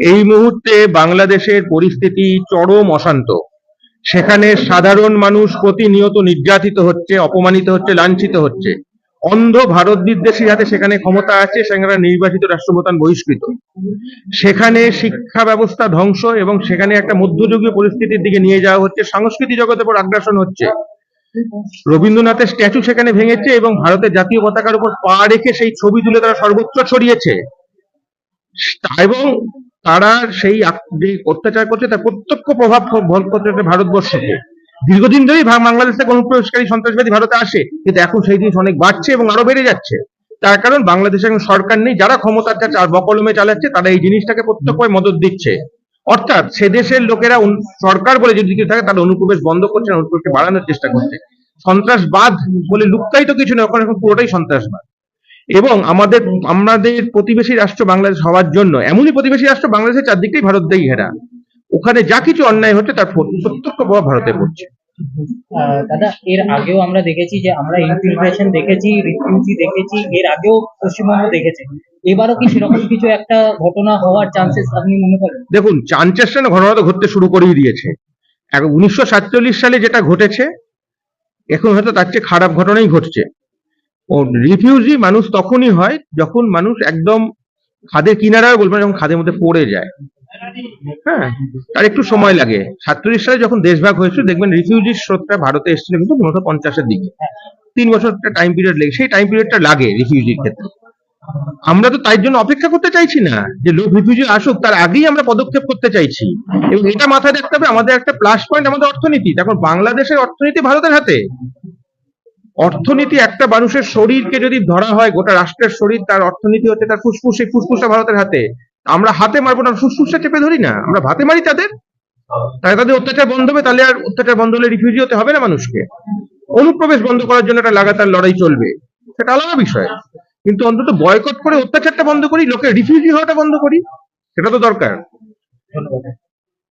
এই মুহূর্তে বাংলাদেশের পরিস্থিতি চরম অশান্ত। সেখানে সাধারণ মানুষ প্রতিনিয়ত নির্যাতিত হচ্ছে, অপমানিত হচ্ছে, লাঞ্ছিত হচ্ছে। অন্ধ ভারত বিদ্বেষী হাতে সেখানে ক্ষমতা আছে, সেখানে নির্বাচিত রাষ্ট্রপ্রধান বহিষ্কৃত। সেখানে শিক্ষা ব্যবস্থা ধ্বংস এবং সেখানে একটা মধ্যযুগীয় পরিস্থিতির দিকে নিয়ে যাওয়া হচ্ছে, সংস্কৃতি জগতের উপর আগ্রাসন হচ্ছে। রবীন্দ্রনাথের স্ট্যাচু সেখানে ভেঙেছে এবং ভারতের জাতীয় পতাকার উপর পা রেখে সেই ছবি তুলে তারা সর্বোচ্চ ছড়িয়েছে। এবং তারা সেই যে অত্যাচার করছে, তার প্রত্যক্ষ প্রভাব ভোগ করতে ভারতবর্ষকে দীর্ঘদিন ধরেই বাংলাদেশ থেকে অনুপ্রবেশকারী সন্ত্রাসবাদী ভারতে আসে, কিন্তু এখন সেই জিনিস অনেক বাড়ছে এবং আরও বেড়ে যাচ্ছে। তার কারণ বাংলাদেশে এখন সরকার নেই, যারা ক্ষমতার আর বকলমে চালাচ্ছে, তারা এই জিনিসটাকে প্রত্যক্ষভাবে মদত দিচ্ছে। অর্থাৎ সে দেশের লোকেরা সরকার বলে যদি থাকে, তারা অনুপ্রবেশ বন্ধ করছে, অনুপ্রবেশকে বাড়ানোর চেষ্টা করছে। সন্ত্রাসবাদ বলে লুক্কায়িত কিছু নেই ওখানে এখন পুরোটাই সন্ত্রাসবাদ। এবং আমাদের আমাদের প্রতিবেশী রাষ্ট্র বাংলাদেশ হওয়ার জন্য এমনই প্রতিবেশী রাষ্ট্র বাংলাদেশের চারদিকটাই ভারত দিয়েই ঘেরা। ওখানে যা কিছু অন্যায় হচ্ছে তার প্রত্যক্ষ প্রভাব ভারতে পড়ছে। দাদা এর আগেও আমরা দেখেছি যে আমরা ইনফিলট্রেশন দেখেছি রিফিউজি দেখেছি এর আগেও পশ্চিমবঙ্গ দেখেছে। এবারও কি সেরকম কিছু একটা ঘটনা হওয়ার চান্সেস আপনি মনে করেন? দেখুন চানচেস্টানে ঘটনা তো ঘটতে শুরু করেই দিয়েছে। উনিশশো সাতচল্লিশ সালে যেটা ঘটেছে এখন হয়তো তার চেয়ে খারাপ ঘটনাই ঘটছে। ও রিফিউজি মানুষ তখনই হয় যখন মানুষ একদম খাদের কিনারায় বলবেন যখন খাদের মধ্যে পড়ে যায়। হ্যাঁ তার একটু সময় লাগে। সাতচল্লিশ সালে যখন দেশভাগ হয়েছিল, দেখবেন রিফিউজির স্রোতটা ভারতে এসেছিল কিন্তু উনিশশো পঞ্চাশের দিকে। তিন বছর একটা টাইম পিরিয়ড লেগে, সেই টাইম পিরিয়ডটা লাগে রিফিউজির ক্ষেত্রে। আমরা তো তাই জন্য অপেক্ষা করতে চাইছি না, যে লোক রিফিউজি আসুক, তার আগেই আমরা পদক্ষেপ করতে চাইছি। এবং এটা মাথায় রাখতে হবে, আমাদের একটা প্লাস পয়েন্ট আমাদের অর্থনীতি। এখন বাংলাদেশের অর্থনীতি ভারতের হাতে। অর্থনীতি একটা মানুষের শরীরকে যদি ধরা হয়, গোটা রাষ্ট্রের শরীর তার অর্থনীতি হচ্ছে তার ফুসফুস সেই ফুসফুসটা ভারতের হাতে। আমরা হাতে মারবো না, ফুসফুসটা চেপে ধরি না। আমরা ভাতে মারি তাদের। তাহলে তাদের অত্যাচার বন্ধ হবে, তাহলে আর অত্যাচার বন্ধ হলে রিফিউজি হতে হবে না মানুষকে। অনুপ্রবেশ বন্ধ করার জন্য একটা লাগাতার লড়াই চলবে। সেটা আলাদা বিষয়। কিন্তু অন্তত বয়কট করে অত্যাচারটা বন্ধ করি লোকের রিফিউজি হওয়াটা বন্ধ করি, সেটা তো দরকার।